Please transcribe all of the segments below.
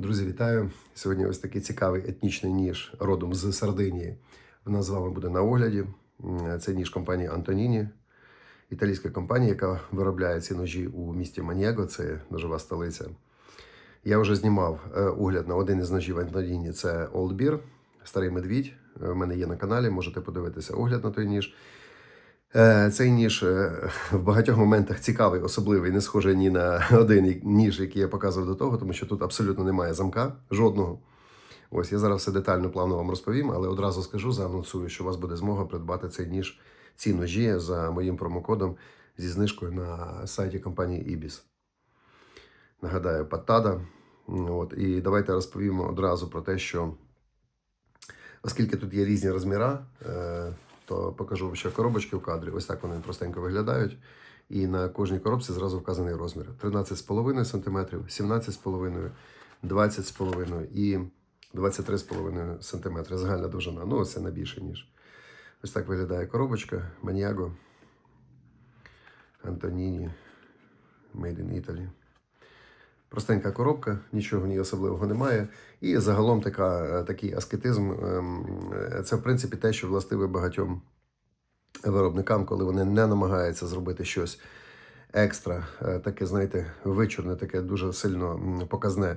Друзі, вітаю! Сьогодні ось такий цікавий етнічний ніж родом з Сардинії. В нас з вами буде на огляді. Це ніж компанії Антоніні, італійська компанія, яка виробляє ці ножі у місті Маньєго, це ножова столиця. Я вже знімав е, огляд на один із ножів Антоніні. Це Beer, старий медвідь. Е, В мене є на каналі, можете подивитися огляд на той ніж. Е, Цей ніж е, в багатьох моментах цікавий, особливий, не схожий ні на один ніж, який я показував до того, тому що тут абсолютно немає замка жодного. Ось я зараз все детально плавно вам розповім, але одразу скажу, заанонсую, що у вас буде змога придбати цей ніж, ці ножі за моїм промокодом зі знижкою на сайті компанії Ibis. Нагадаю, Патада. От, і давайте розповімо одразу про те, що оскільки тут є різні розміри, е, то покажу вам ще коробочки в кадрі. Ось так вони простенько виглядають. І на кожній коробці зразу вказаний розмір: 13,5 см, 17,5 20,5 і 23,5 см. Загальна довжина. Ну, це не більше, ніж. Ось так виглядає коробочка. Маньяго. Антоніні. Made in Italy. Простенька коробка, нічого в ній особливого немає. І загалом така, е, такий аскетизм ем, е, це в принципі те, що властиве багатьом виробникам, коли вони не намагаються зробити щось екстра, е, таке, знаєте, вичурне, таке дуже сильно показне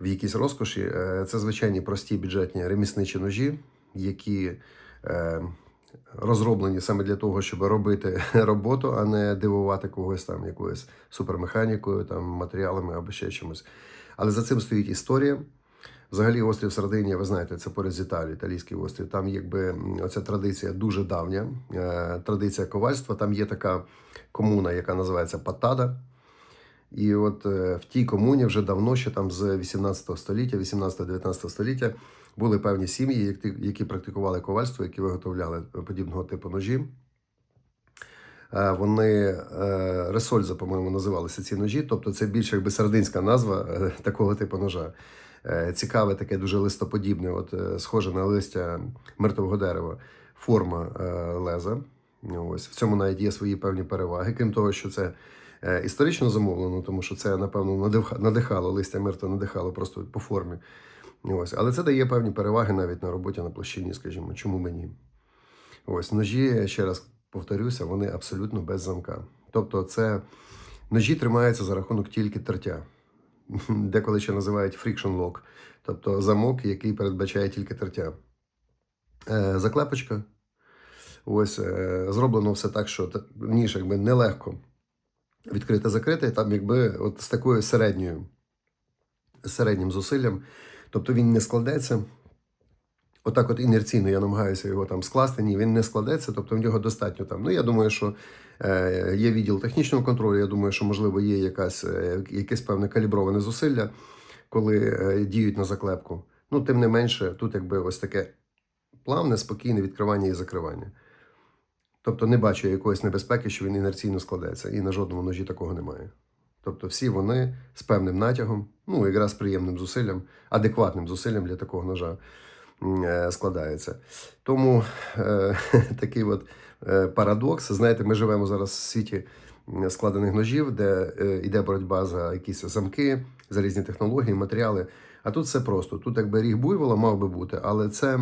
в якійсь розкоші. Це звичайні прості бюджетні ремісничі ножі, які розроблені саме для того, щоб робити роботу, а не дивувати когось там якоюсь супермеханікою, там матеріалами або ще чимось. Але за цим стоїть історія. Взагалі, острів Сардинія, ви знаєте, це поряд з Італією, італійський острів. Там якби оця традиція дуже давня. е, Традиція ковальства. Там є така комуна, яка називається Патада. І от е, в тій комуні вже давно, ще там з 18 століття, 18-19 століття, були певні сім'ї, які, практикували ковальство, які виготовляли подібного типу ножі. Е, Вони е, ресольза, по-моєму, називалися ці ножі. Тобто це більш якби сардинська назва е, такого типу ножа. Цікаве, таке дуже листоподібне, от схоже на листя мертвого дерева, форма леза. Ось в цьому навіть є свої певні переваги. Крім того, що це історично замовлено, тому що це, напевно, надихало листя мертве надихало просто по формі. Ось, але це дає певні переваги навіть на роботі на площині, скажімо, чому мені. Ось ножі, ще раз повторюся, вони абсолютно без замка. Тобто, це ножі тримаються за рахунок тільки тертя. Деколи ще називають friction lock, тобто замок, який передбачає тільки тертя. Е, заклепочка. Ось е, зроблено все так, що ніж якби нелегко відкрити закрити, там якби от з такою середньою, середнім зусиллям. Тобто він не складеться. Отак, от інерційно я намагаюся його там скласти. Ні, він не складеться, тобто в нього достатньо там. Ну, я думаю, що е, є відділ технічного контролю. Я думаю, що можливо є якась, е, якесь певне каліброване зусилля, коли е, діють на заклепку. Ну, тим не менше, тут якби ось таке плавне, спокійне відкривання і закривання. Тобто не бачу якоїсь небезпеки, що він інерційно складеться, і на жодному ножі такого немає. Тобто всі вони з певним натягом, ну якраз приємним зусиллям, адекватним зусиллям для такого ножа е, складаються. Тому е, такий от е, парадокс. Знаєте, ми живемо зараз в світі складених ножів, де е, йде боротьба за якісь замки, за різні технології, матеріали. А тут все просто. Тут якби ріг буйвола мав би бути, але це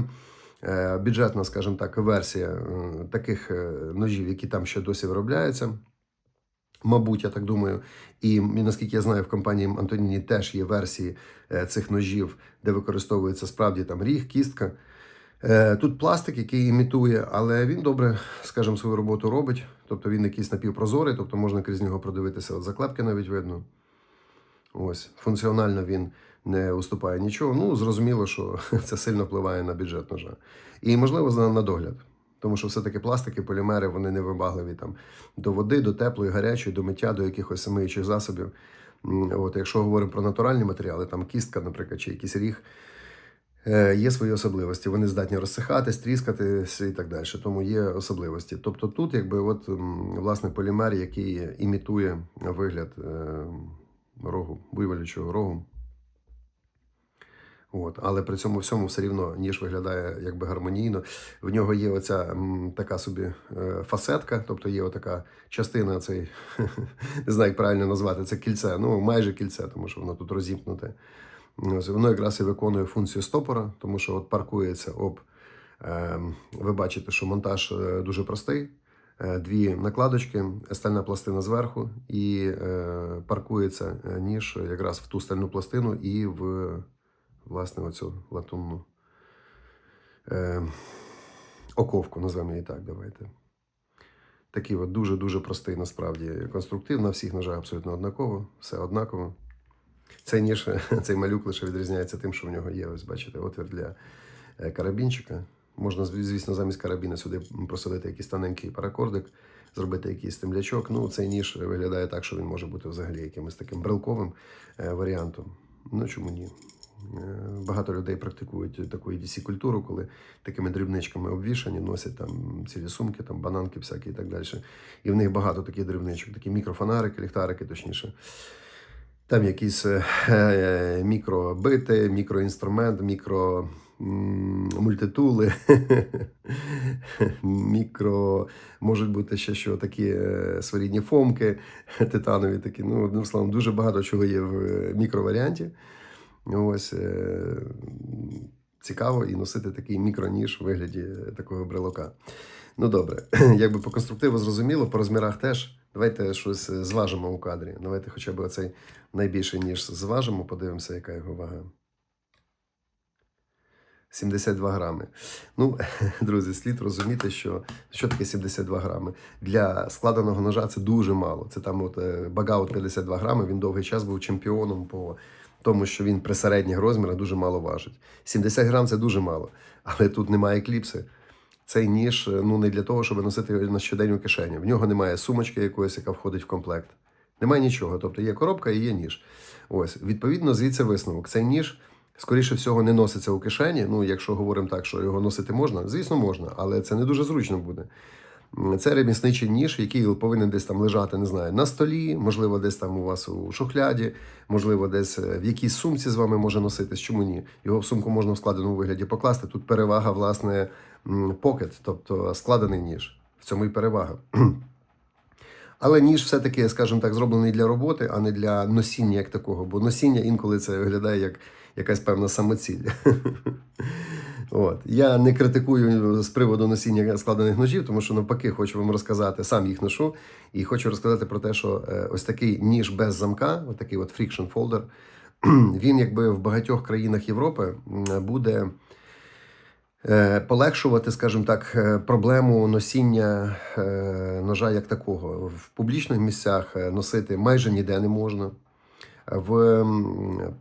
е, бюджетна, скажімо так, версія е, таких е, ножів, які там ще досі виробляються. Мабуть, я так думаю. І, наскільки я знаю, в компанії Антоніні теж є версії е, цих ножів, де використовується справді там ріг, кістка. Е, Тут пластик, який імітує, але він добре, скажімо, свою роботу робить. Тобто він якийсь напівпрозорий, тобто можна крізь нього продивитися. От заклепки навіть видно. Ось, функціонально він не уступає нічого. Ну, зрозуміло, що це сильно впливає на бюджет ножа. І, можливо, на догляд. Тому що все-таки пластики, полімери, вони не вибагливі там до води, до теплої, гарячої, до миття, до якихось миючих засобів. От, якщо говоримо про натуральні матеріали, там кістка, наприклад, чи якийсь ріг, е, є свої особливості. Вони здатні розсихатись, тріскатись і так далі. Тому є особливості. Тобто тут, якби, от, власне, полімер, який імітує вигляд е, рогу, буйволячого рогу. От, але при цьому всьому все рівно ніж виглядає якби гармонійно. В нього є оця м, така собі е, фасетка, тобто є отака частина, цей, не знаю, як правильно назвати, це кільце, ну майже кільце, тому що воно тут розімкнуте. Воно якраз і виконує функцію стопора, тому що от паркується об. е, Ви бачите, що монтаж е, дуже простий. Е, Дві накладочки, стальна пластина зверху, і е, паркується е, ніж якраз в ту стальну пластину і в власне оцю латунну е, оковку, назвемо її так, давайте. Такий от дуже-дуже простий насправді конструктив. На всіх ножах абсолютно однаково, все однаково. Цей ніж, цей малюк лише відрізняється тим, що в нього є, ось бачите, отвір для е, карабінчика. Можна, звісно, замість карабіна сюди просадити якийсь тоненький паракордик, зробити якийсь темлячок. Ну, цей ніж виглядає так, що він може бути взагалі якимось таким брелковим е, варіантом. Ну чому ні? Е, Багато людей практикують таку edc культуру, коли такими дрібничками обвішані, носять там цілі сумки, там бананки всякі і так далі. І в них багато таких дрібничок, такі мікрофонарики, ліхтарики, точніше. Там якісь е, е, мікробити, мікроінструмент, мікро мультитули, мікро, можуть бути ще що такі своєрідні фомки титанові такі. Ну, одним словом, дуже багато чого є в мікроваріанті. Ось е, цікаво і носити такий мікроніж в вигляді такого брелока. Ну добре, якби по конструктиву зрозуміло, по розмірах теж. Давайте щось е, зважимо у кадрі. Давайте хоча б оцей найбільший ніж зважимо, подивимося, яка його вага. 72 грами. Ну, друзі, слід розуміти, що що таке 72 грами. Для складеного ножа це дуже мало. Це там от е, Багаут 52 грами. Він довгий час був чемпіоном по тому, що він при середніх розмірах дуже мало важить. 70 грам це дуже мало, але тут немає кліпси. Цей ніж е, ну не для того, щоб носити його на у кишені. В нього немає сумочки якоїсь, яка входить в комплект. Немає нічого. Тобто є коробка і є ніж. Ось, відповідно, звідси висновок. Цей ніж, скоріше всього, не носиться у кишені. Ну, якщо говоримо так, що його носити можна, звісно, можна, але це не дуже зручно буде. Це ремісничий ніж, який повинен десь там лежати, не знаю, на столі, можливо, десь там у вас у шухляді, можливо, десь е, в якійсь сумці з вами може носитись. Чому ні? Його в сумку можна в складеному вигляді покласти. Тут перевага, власне, покет, тобто складений ніж. В цьому і перевага. Але ніж все-таки, скажімо так, зроблений для роботи, а не для носіння як такого. Бо носіння інколи це виглядає як якась певна самоціль. От. Я не критикую з приводу носіння складених ножів, тому що навпаки хочу вам розказати, сам їх ношу, і хочу розказати про те, що е, ось такий ніж без замка, от такий от friction folder, він якби в багатьох країнах Європи буде е, полегшувати, скажімо так, е, проблему носіння ножа як такого. В публічних місцях носити майже ніде не можна. В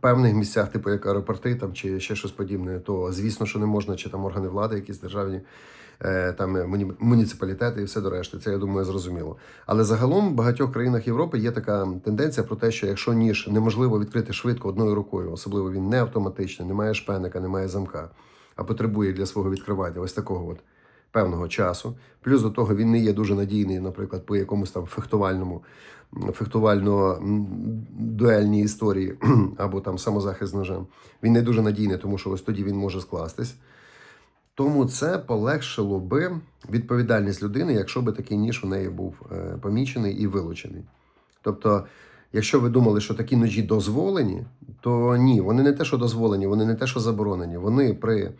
певних місцях, типу як аеропорти там, чи ще щось подібне, то звісно, що не можна, чи там органи влади, якісь державні, е, там е, муніципалітети і все до решти. Це я думаю зрозуміло. Але загалом в багатьох країнах Європи є така тенденція про те, що якщо ніж неможливо відкрити швидко одною рукою, особливо він не автоматичний, немає шпеника, немає замка, а потребує для свого відкривання ось такого от певного часу. Плюс до того він не є дуже надійний, наприклад, по якомусь там фехтувальному, фехтувально-дуельній історії або там самозахист ножем. Він не дуже надійний, тому що ось тоді він може скластись. Тому це полегшило би відповідальність людини, якщо би такий ніж у неї був е, помічений і вилучений. Тобто, якщо ви думали, що такі ножі дозволені, то ні, вони не те, що дозволені, вони не те, що заборонені. Вони при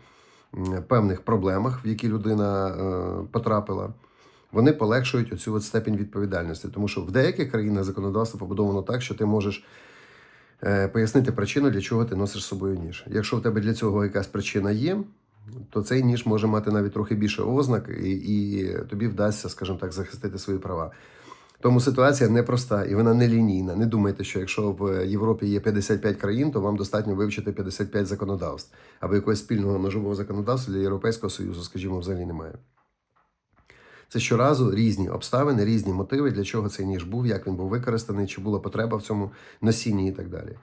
певних проблемах, в які людина е, потрапила, вони полегшують оцю от степінь відповідальності. Тому що в деяких країнах законодавство побудовано так, що ти можеш е, пояснити причину, для чого ти носиш з собою ніж. Якщо в тебе для цього якась причина є, то цей ніж може мати навіть трохи більше ознак, і, і тобі вдасться, скажімо так, захистити свої права. Тому ситуація непроста і вона не лінійна. Не думайте, що якщо в Європі є 55 країн, то вам достатньо вивчити 55 законодавств або якогось спільного ножового законодавства для Європейського Союзу, скажімо, взагалі немає. Це щоразу різні обставини, різні мотиви, для чого цей ніж був, як він був використаний, чи була потреба в цьому носінні і так далі.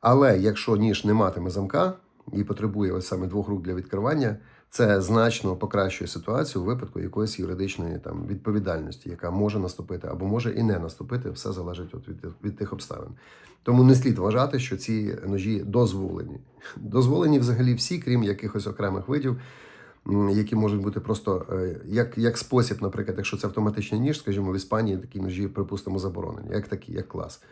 Але якщо ніж не матиме замка і потребує ось саме двох рук для відкривання, це значно покращує ситуацію у випадку якоїсь юридичної там відповідальності, яка може наступити або може і не наступити. Все залежить от від, від тих обставин. Тому не слід вважати, що ці ножі дозволені. Дозволені взагалі всі, крім якихось окремих видів, які можуть бути просто е, як, як спосіб, наприклад, якщо це автоматичний ніж, скажімо, в Іспанії такі ножі, припустимо, заборонені, як такі, як клас.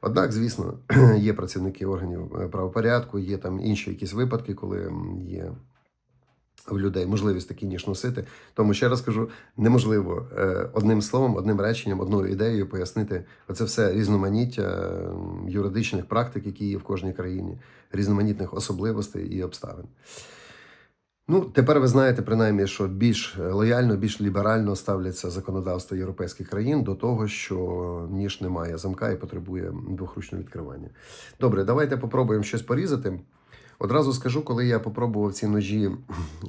Однак, звісно, є працівники органів е, правопорядку, є там інші якісь випадки, коли є в людей можливість такий ніж носити. Тому ще раз кажу, неможливо е, одним словом, одним реченням, одною ідеєю пояснити оце все різноманіття юридичних практик, які є в кожній країні, різноманітних особливостей і обставин. Ну, тепер ви знаєте, принаймні, що більш лояльно, більш ліберально ставляться законодавство європейських країн до того, що ніж не має замка і потребує двохручного відкривання. Добре, давайте попробуємо щось порізати. Одразу скажу, коли я попробував ці ножі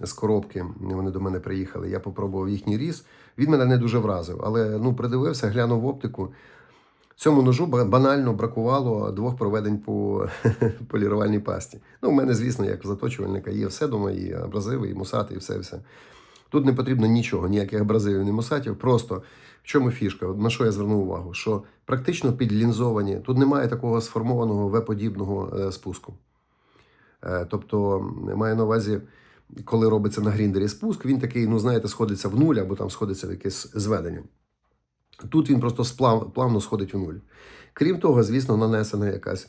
з коробки, вони до мене приїхали. Я попробував їхній різ. Він мене не дуже вразив, але ну придивився, глянув в оптику. Цьому ножу банально бракувало двох проведень по полірувальній пасті. Ну, в мене, звісно, як заточувальника є все дома, і абразиви, і мусати, і все все. Тут не потрібно нічого, ніяких абразивів, ні мусатів. Просто в чому фішка? На що я звернув увагу? Що практично підлінзовані, тут немає такого сформованого В-подібного е, спуску. Е, Тобто, маю на увазі, коли робиться на гріндері спуск, він такий, ну знаєте, сходиться в нуль або там сходиться в якесь зведення. Тут він просто сплав, плавно сходить в нуль. Крім того, звісно, нанесена якась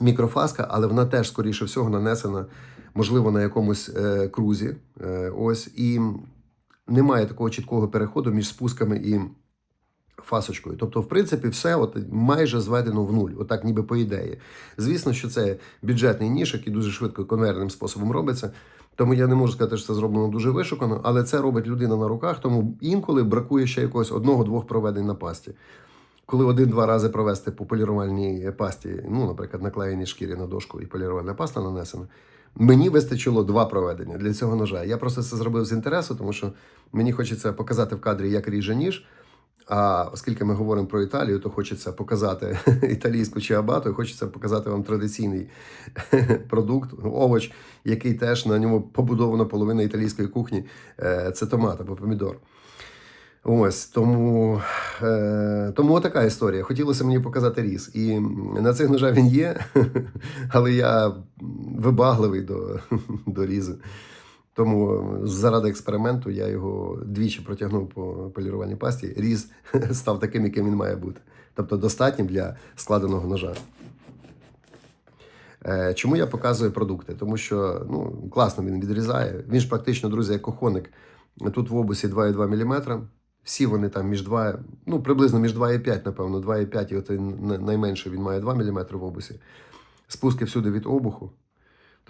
мікрофаска, але вона теж, скоріше всього, нанесена, можливо, на якомусь е, крузі. Е, ось, і немає такого чіткого переходу між спусками і фасочкою. Тобто, в принципі, все от майже зведено в нуль, отак, ніби по ідеї. Звісно, що це бюджетний ніж, який дуже швидко конвейерним способом робиться. Тому я не можу сказати, що це зроблено дуже вишукано, але це робить людина на руках, тому інколи бракує ще якогось одного-двох проведень на пасті. Коли один-два рази провести по полірувальній пасті, ну, наприклад, наклеєній шкірі на дошку і полірувальна паста нанесена, мені вистачило два проведення для цього ножа. Я просто це зробив з інтересу, тому що мені хочеться показати в кадрі, як ріже ніж. А оскільки ми говоримо про Італію, то хочеться показати італійську чиабату, і хочеться показати вам традиційний продукт, овоч, який теж на ньому побудована половина італійської кухні. Е, Це томат або помідор. Ось тому, е, тому така історія. Хотілося мені показати різ. І на цих ножах він є, але я вибагливий до, до різу. Тому заради експерименту я його двічі протягнув по полірувальній пасті. Різ став таким, яким він має бути. Тобто достатнім для складеного ножа. Е, Чому я показую продукти? Тому що ну, класно він відрізає. Він ж практично, друзі, як кохоник. Тут в обусі 2,2 мм. Всі вони там між 2, ну приблизно між 2,5, напевно, 2,5 і от найменше він має 2 мм в обусі. Спуски всюди від обуху.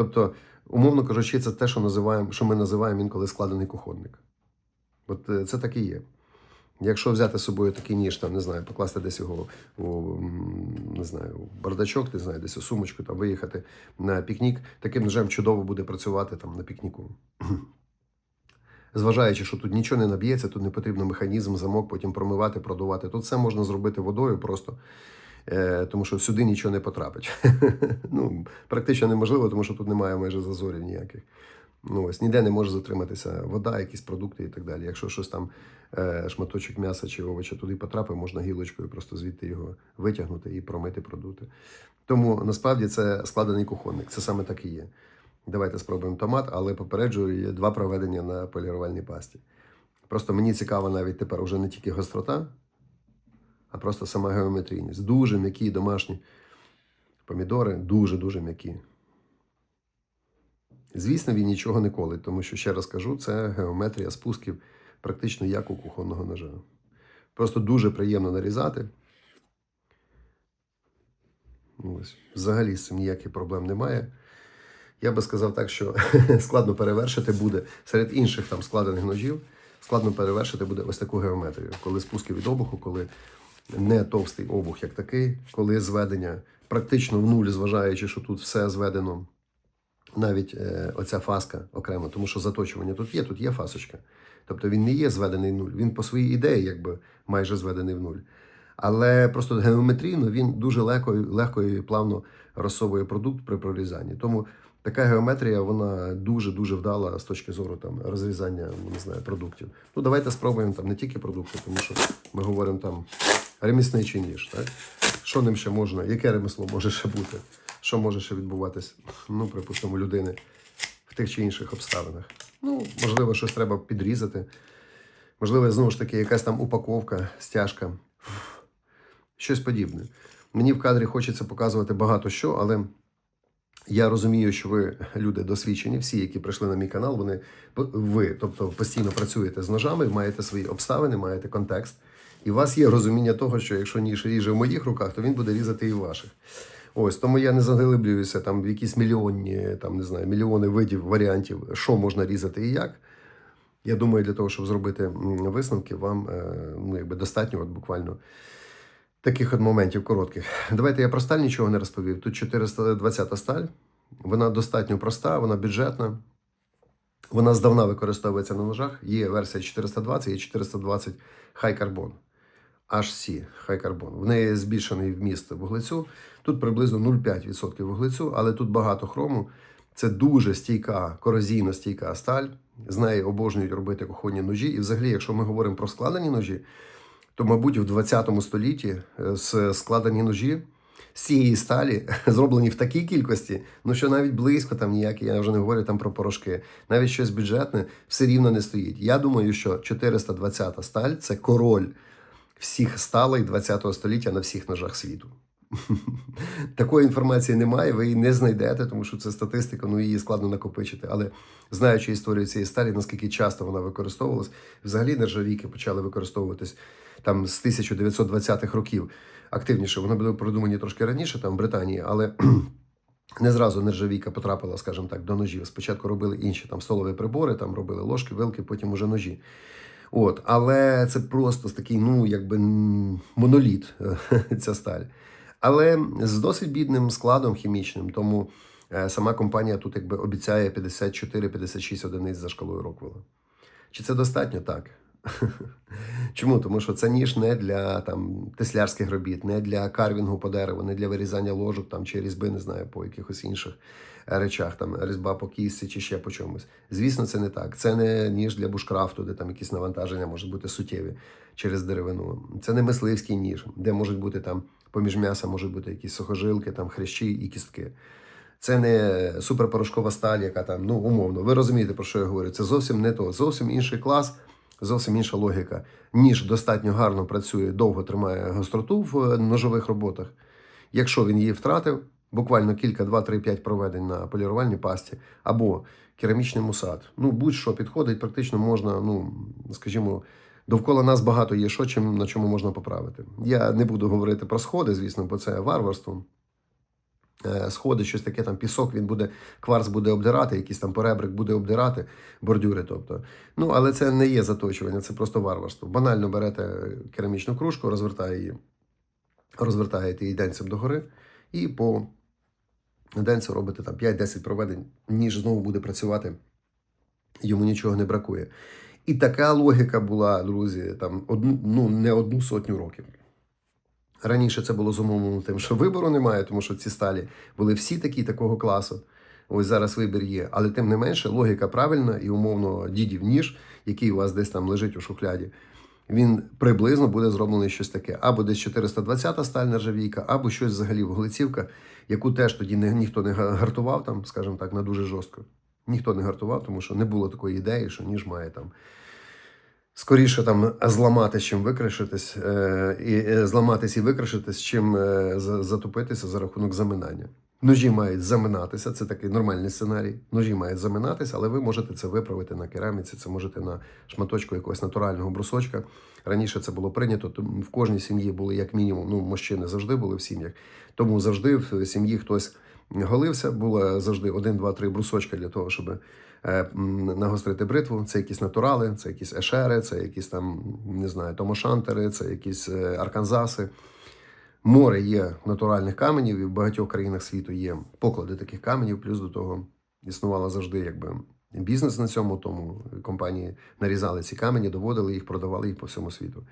Тобто, умовно кажучи, це те, що, називаємо, що ми називаємо інколи складений кухонник. От е, це так і є. Якщо взяти з собою такий ніж, там, не знаю, покласти десь його у, не знаю, у бардачок, не знаю, десь у сумочку, там, виїхати на пікнік, таким ножем чудово буде працювати там, на пікніку. Зважаючи, що тут нічого не наб'ється, тут не потрібно механізм, замок, потім промивати, продувати. Тут все можна зробити водою просто, тому що сюди нічого не потрапить. ну, практично неможливо, тому що тут немає майже зазорів ніяких. Ну, ось ніде не може затриматися вода, якісь продукти і так далі. Якщо щось там, е, шматочок м'яса чи овоча туди потрапив, можна гілочкою просто звідти його витягнути і промити, продути. Тому насправді це складений кухонник. Це саме так і є. Давайте спробуємо томат, але попереджую, є два проведення на полірувальній пасті. Просто мені цікава навіть тепер уже не тільки гострота, а просто сама геометрійність. Дуже м'які домашні помідори, дуже-дуже м'які. Звісно, він нічого не колить, тому що, ще раз кажу, це геометрія спусків практично як у кухонного ножа. Просто дуже приємно нарізати. Ось. Взагалі з цим ніяких проблем немає. Я би сказав так, що складно перевершити буде серед інших там складених ножів, складно перевершити буде ось таку геометрію, коли спуски від обуху, коли не товстий обух як такий, коли зведення практично в нуль, зважаючи, що тут все зведено, навіть е, оця фаска окремо, тому що заточування тут є, тут є фасочка. Тобто він не є зведений в нуль, він по своїй ідеї якби майже зведений в нуль. Але просто геометрійно він дуже легко, легко і плавно розсовує продукт при прорізанні. Тому така геометрія вона дуже дуже вдала з точки зору там розрізання не знаю, продуктів. Ну давайте спробуємо там не тільки продукти, тому що ми говоримо там ремісничий ніж. Так? Що ним ще можна? Яке ремесло може ще бути? Що може ще відбуватись? Ну, припустимо, людини в тих чи інших обставинах. Ну, можливо, щось треба підрізати. Можливо, знову ж таки, якась там упаковка, стяжка, щось подібне. Мені в кадрі хочеться показувати багато що, але я розумію, що ви люди досвідчені, всі, які прийшли на мій канал, вони ви, тобто постійно працюєте з ножами, маєте свої обставини, маєте контекст. І у вас є розуміння того, що якщо ніж ріже в моїх руках, то він буде різати і в ваших. Ось тому я не заглиблююся там в якісь мільйонні, там не знаю, мільйони видів варіантів, що можна різати і як. Я думаю, для того, щоб зробити висновки, вам е, ну, якби достатньо, от буквально таких от моментів коротких. Давайте я про сталь нічого не розповів. Тут 420 сталь. Вона достатньо проста, вона бюджетна. Вона здавна використовується на ножах. Є версія 420, є 420 High Carbon. HC High Carbon. В неї збільшений вміст вуглецю. Тут приблизно 0,5% вуглецю, але тут багато хрому. Це дуже стійка, корозійно стійка сталь. З неї обожнюють робити кухонні ножі. І взагалі, якщо ми говоримо про складені ножі, то, мабуть, в 20 столітті е, складені ножі з цієї сталі зроблені в такій кількості, ну що навіть близько там ніякі, я вже не говорю там про порошки, навіть щось бюджетне все рівно не стоїть. Я думаю, що 420 сталь це король всіх сталей 20 століття на всіх ножах світу. Такої інформації немає, ви її не знайдете, тому що це статистика, ну її складно накопичити. Але знаючи історію цієї сталі, наскільки часто вона використовувалась, взагалі нержавійки почали використовуватись там з 1920-х років активніше. Вони були продумані трошки раніше, там в Британії, але не зразу нержавійка потрапила, скажімо так, до ножів. Спочатку робили інші там столові прибори, там робили ложки, вилки, потім уже ножі. От, але це просто такий, ну, якби моноліт, ця сталь. Але з досить бідним складом хімічним, тому е, сама компанія тут якби обіцяє 54-56 одиниць за шкалою Роквелла. Чи це достатньо? Так. Чому? Тому що це ніж не для там, теслярських робіт, не для карвінгу по дереву, не для вирізання ложок там, чи різьби, не знаю, по якихось інших е, речах, там, різьба по кістці чи ще по чомусь. Звісно, це не так. Це не ніж для бушкрафту, де там якісь навантаження можуть бути суттєві через деревину. Це не мисливський ніж, де можуть бути там поміж м'яса можуть бути якісь сухожилки, там хрящі і кістки. Це не суперпорошкова сталь, яка там, ну умовно, ви розумієте, про що я говорю. Це зовсім не то, зовсім інший клас, зовсім інша логіка. Ніж достатньо гарно працює, довго тримає гостроту в е, ножових роботах. Якщо він її втратив, буквально кілька, 2, 3, 5 проведень на полірувальній пасті або керамічний мусат. Ну, будь-що підходить, практично можна, ну, скажімо, довкола нас багато є що, чим, на чому можна поправити. Я не буду говорити про сходи, звісно, бо це варварство. Е, Сходи, щось таке, там пісок, він буде, кварц буде обдирати, якийсь там поребрик буде обдирати, бордюри. Тобто. Ну, але це не є заточування, це просто варварство. Банально берете керамічну кружку, розвертає її, розвертаєте її денцем догори, і по денцю робите там 5-10 проведень, ніж знову буде працювати, йому нічого не бракує. І така логіка була, друзі, там одну, ну, не одну сотню років. Раніше це було зумовлено тим, що вибору немає, тому що ці сталі були всі такі такого класу. Ось зараз вибір є. Але тим не менше, логіка правильна і умовно дідів ніж, який у вас десь там лежить у шухляді, він приблизно буде зроблений щось таке. Або десь 420 сталь нержавійка, або щось взагалі вуглецівка, яку теж тоді не, ніхто не гартував, там, скажімо так, на дуже жорстко. Ніхто не гартував, тому що не було такої ідеї, що ніж має там скоріше там зламати, чим викришитись, е, і е, зламатись і викришитись, чим е, за- затопитися за рахунок заминання. Ножі мають заминатися, це такий нормальний сценарій. Ножі мають заминатися, але ви можете це виправити на кераміці, це можете на шматочку якогось натурального брусочка. Раніше це було прийнято, в кожній сім'ї були як мінімум, ну мужчини завжди були в сім'ях. Тому завжди в сім'ї хтось голився, було завжди один, два, три брусочка для того, щоб е, нагострити бритву. Це якісь натурали, це якісь ешери, це якісь там, не знаю, томошантери, це якісь е, арканзаси. Море є натуральних каменів, і в багатьох країнах світу є поклади таких каменів. Плюс до того існувала завжди якби бізнес на цьому, тому компанії нарізали ці камені, доводили їх, продавали їх по всьому світу.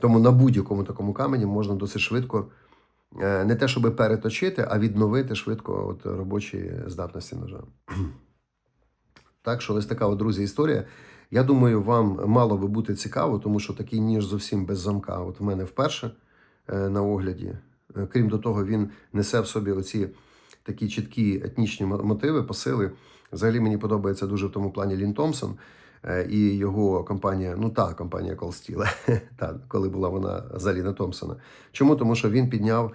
Тому на будь-якому такому камені можна досить швидко е, не те, щоб переточити, а відновити швидко от робочі здатності ножа. Так що ось така, от, друзі, історія. Я думаю, вам мало би бути цікаво, тому що такий ніж зовсім без замка. От в мене вперше на огляді. Е, Крім до того, він несе в собі оці такі чіткі етнічні мотиви, посили. Взагалі мені подобається дуже в тому плані Лін Томпсон. е, і його компанія, ну та компанія Колстіла, коли була вона Заліна Томпсона. Чому? Тому що він підняв.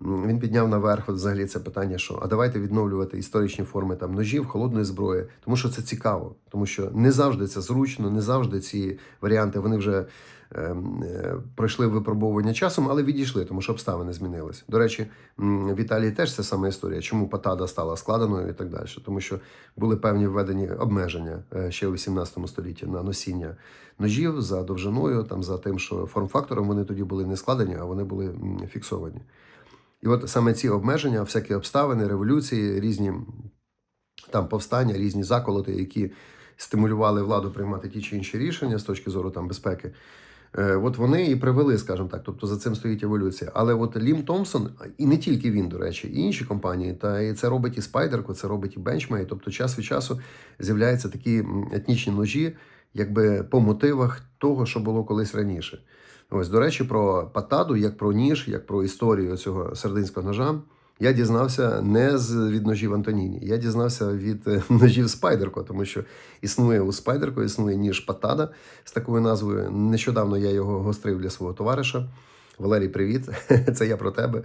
Він підняв наверх от взагалі це питання, що а давайте відновлювати історичні форми там ножів, холодної зброї, тому що це цікаво, тому що не завжди це зручно, не завжди ці варіанти вони вже е, пройшли випробовування часом, але відійшли, тому що обставини змінились. До речі, в Італії теж це сама історія. Чому патада стала складеною і так далі? Тому що були певні введені обмеження е, ще у 18 столітті на носіння ножів за довжиною, там за тим, що форм-фактором вони тоді були не складені, а вони були фіксовані. І от саме ці обмеження, всякі обставини, революції, різні там повстання, різні заколоти, які стимулювали владу приймати ті чи інші рішення з точки зору там безпеки. Е, От вони і привели, скажімо так, тобто за цим стоїть еволюція. Але от Лім Томпсон, і не тільки він, до речі, і інші компанії, та і це робить і Спайдерко, це робить і Benchmade. Тобто час від часу з'являються такі етнічні ножі, якби по мотивах того, що було колись раніше. Ось, до речі, про патаду, як про ніж, як про історію цього сердинського ножа. Я дізнався не з від ножів Антоніні, я дізнався від е, ножів Спайдерко, тому що існує у Спайдерко, існує ніж Патада з такою назвою. Нещодавно я його гострив для свого товариша. Валерій, привіт! Це я про тебе.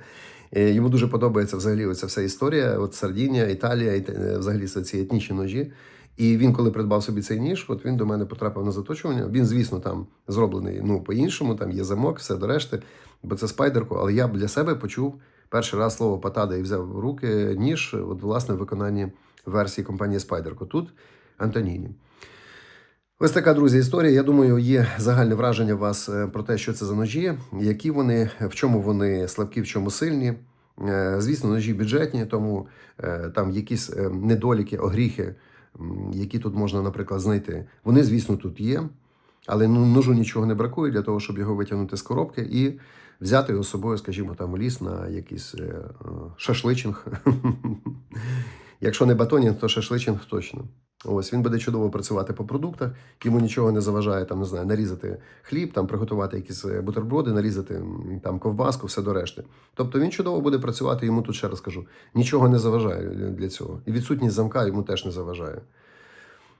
Е, Йому дуже подобається взагалі оця вся історія. От Сардінія, Італія, взагалі ці етнічні ножі. І він, коли придбав собі цей ніж, от він до мене потрапив на заточування. Він, звісно, там зроблений ну по-іншому, там є замок, все до решти, бо це спайдерко. Але я для себе почув перший раз слово патада і взяв в руки ніж, от власне в виконанні версії компанії Спайдерко. Тут Антоніні. Ось така, друзі, історія. Я думаю, є загальне враження у вас е, про те, що це за ножі, які вони, в чому вони слабкі, в чому сильні. Е, Звісно, ножі бюджетні, тому е, там якісь недоліки, огріхи, які тут можна, наприклад, знайти. Вони, звісно, тут є, але ну, ножу нічого не бракує для того, щоб його витягнути з коробки і взяти його з собою, скажімо, там у ліс на якийсь е, шашличинг. Якщо не батонінг, то шашличинг точно. Ось він буде чудово працювати по продуктах, йому нічого не заважає там, не знаю, нарізати хліб, там приготувати якісь е, бутерброди, нарізати там ковбаску, все до решти. Тобто він чудово буде працювати. Йому тут ще раз кажу, нічого не заважає для цього. І відсутність замка йому теж не заважає.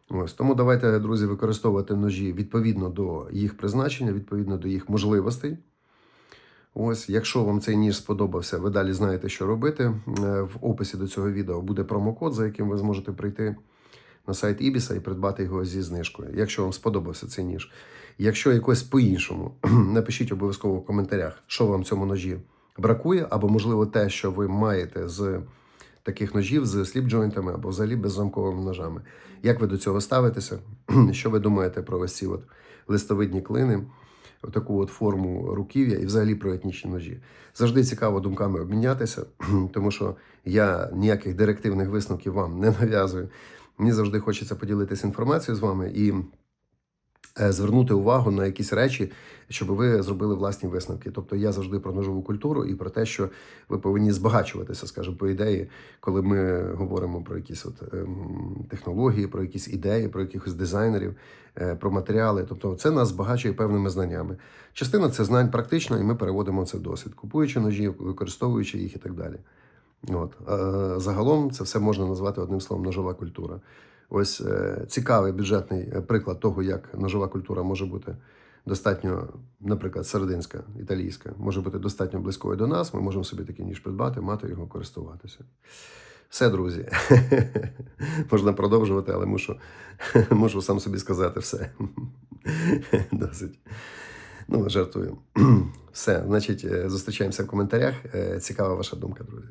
Ось тому давайте, друзі, використовувати ножі відповідно до їх призначення, відповідно до їх можливостей. Ось, якщо вам цей ніж сподобався, ви далі знаєте, що робити. Е, В описі до цього відео буде промокод, за яким ви зможете прийти на сайт Ібіса і придбати його зі знижкою. Якщо вам сподобався цей ніж. Якщо якось по-іншому, напишіть обов'язково в коментарях, що вам цьому ножі бракує, або, можливо, те, що ви маєте з таких ножів з сліп-джойнтами або взагалі беззамковими ножами. Як ви до цього ставитеся? Що ви думаєте про ось ці от листовидні клини? Отаку от форму руків'я і взагалі про етнічні ножі. Завжди цікаво думками обмінятися, тому що я ніяких директивних висновків вам не нав'язую. Мені завжди хочеться поділитися інформацією з вами і звернути увагу на якісь речі, щоб ви зробили власні висновки. Тобто я завжди про ножову культуру і про те, що ви повинні збагачуватися, скажімо, по ідеї, коли ми говоримо про якісь от ем, технології, про якісь ідеї, про якихось дизайнерів, е, про матеріали. Тобто, це нас збагачує певними знаннями. Частина це знань практично, і ми переводимо це в досвід, купуючи ножі, використовуючи їх і так далі. От. Загалом це все можна назвати одним словом ножова культура. Ось е, цікавий бюджетний е, приклад того, як ножова культура може бути достатньо, наприклад, серединська, італійська, може бути достатньо близькою до нас. Ми можемо собі такий ніж придбати, мати його, користуватися. Все, друзі. Можна продовжувати, але мушу, мушу сам собі сказати все. Досить. Ну, жартую. Все, значить, е, зустрічаємося в коментарях. Цікава ваша думка, друзі.